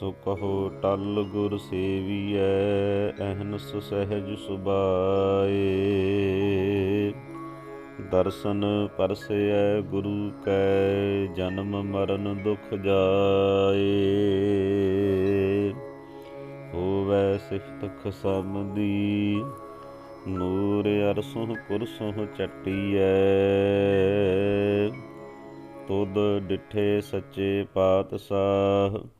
ਸੋ ਕਹੋ ਟਲ ਗੁਰ ਸੇਵੀਐ ਅਹਨਸ ਸਹਿਜ ਸੁਬਾਏ ਦਰਸ਼ਨ ਪਰਸੈ ਗੁਰੂ ਕੈ ਜਨਮ ਮਰਨ ਦੁਖ ਜਾਏ। ਹੋਵੇ ਸਿਫਤ ਖਸਮ ਦੀ ਨੂਰ ਅਰਸੋਂ ਪੁਰਸੋਂ ਚਟੀਐ। ਤੁਧ ਡਿਠੇ ਸੱਚੇ ਪਾਤਸ਼ਾਹ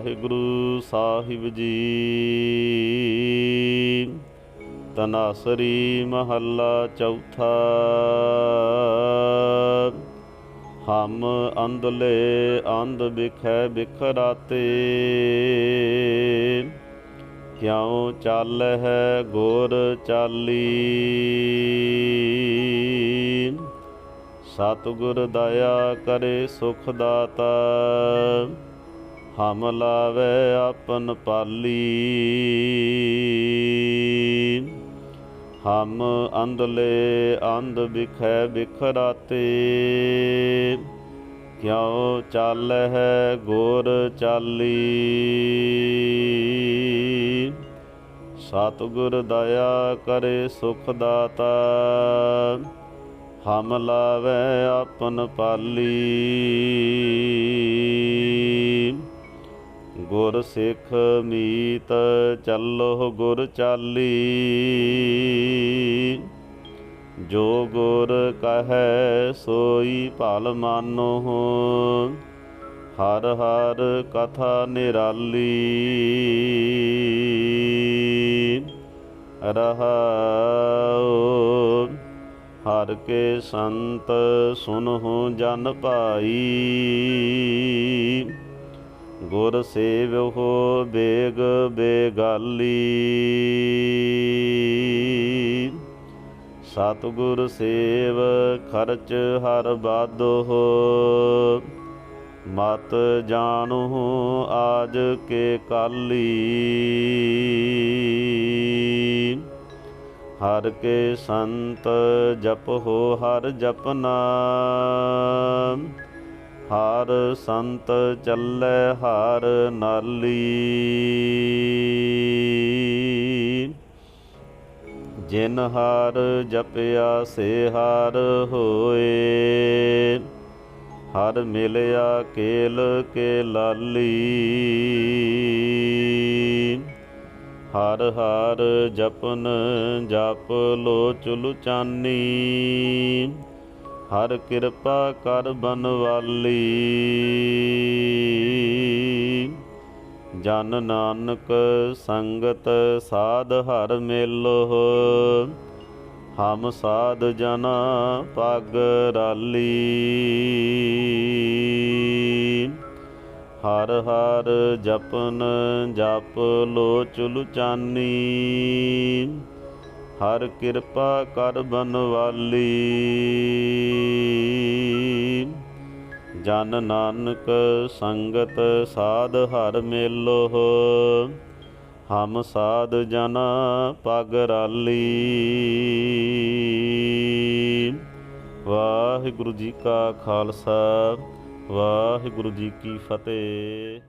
ਵਾਹਿਗੁਰੂ ਸਾਹਿਬ ਜੀ। ਤਨਾਸਰੀ ਮਹੱਲਾ ਚੌਥਾ। ਹਮ ਅੰਧਲੇ ਅੰਧ ਬਿਖੈ ਬਿਖਰਾਤੇ। ਕਿਉ ਚੱਲ ਹੈ ਗੁਰ ਚਾਲੀ? ਸਤਿਗੁਰ ਦਇਆ ਕਰੇ ਸੁਖ ਦਾਤਾ। ਹਮ ਲਾਵੇ ਆਪਨ ਪਾਲੀ। ਹਮ ਅੰਧਲੇ ਅੰਧ ਬਿਖੈ ਬਿਖਰਾਤੇ। ਕਿਉ ਚੱਲ ਹੈ ਗੋਰ ਚਾਲੀ। ਸਤਿਗੁਰ ਦਇਆ ਕਰੇ ਸੁਖ ਦਾਤਾ। ਹਮ ਲਾਵੇ ਆਪਨ ਪਾਲੀ। ਗੁਰ ਸਿੱਖ ਮੀਤ ਚੱਲੋ ਗੁਰ ਚਾਲੀ। ਜੋ ਗੁਰ ਕਹੈ ਸੋਈ ਭਲ ਮਾਨੋ ਹਰ ਹਰ ਕਥਾ ਨਿਰਾਲੀ। ਰਹਾਉ, ਹਰ ਕੇ ਸੰਤ ਸੁਨਹੁ ਜਨ ਭਾਈ। ਗੁਰ ਸੇਵਹੁ ਬੇਗ ਬੇਗਾਲੀ। ਸਤਿਗੁਰ ਸੇਵ ਖਰਚ ਹਰ ਬਾਦੋ ਮਤ ਜਾਣੂ ਆਜ ਕੇ ਕਾਲੀ। ਹਰ ਕੇ ਸੰਤ ਜਪ ਹੋ ਹਰ ਜਪਨਾ। ਹਰ ਸੰਤ ਚੱਲੇ ਹਰ ਨਾਲੀ। ਜਿਨ ਹਰ ਜਪਿਆ ਸੇ ਹਰ ਹੋਏ। ਹਰ ਮਿਲਿਆ ਕੇਲ ਕੇ ਲਾਲੀ। ਹਰ ਹਰ ਜਪਨ ਜਪ ਲੋ ਚੁਲੁ ਚਾਨੀ ਹਰ ਕਿਰਪਾ ਕਰ ਬਨਵਾਲੀ। ਜਨ ਨਾਨਕ ਸੰਗਤ ਸਾਧ ਹਰ ਮੇਲੋ ਹਮ ਸਾਧ ਜਨਾ ਪਗ ਰਾਲੀ। ਹਰ ਹਰ ਜਪਨ ਜਪ ਲੋ ਚੁਲੁ ਚਾਨੀ ਹਰ ਕਿਰਪਾ ਕਰ ਬਨਵਾਲੀ। ਜਨ ਨਾਨਕ ਸੰਗਤ ਸਾਧ ਹਰ ਮੇਲੋ ਹਮ ਸਾਧ ਜਨਾ ਪਗ ਰਾਲੀ। ਵਾਹਿਗੁਰੂ ਜੀ ਕਾ ਖਾਲਸਾ, ਵਾਹਿਗੁਰੂ ਜੀ ਕੀ ਫਤਿਹ।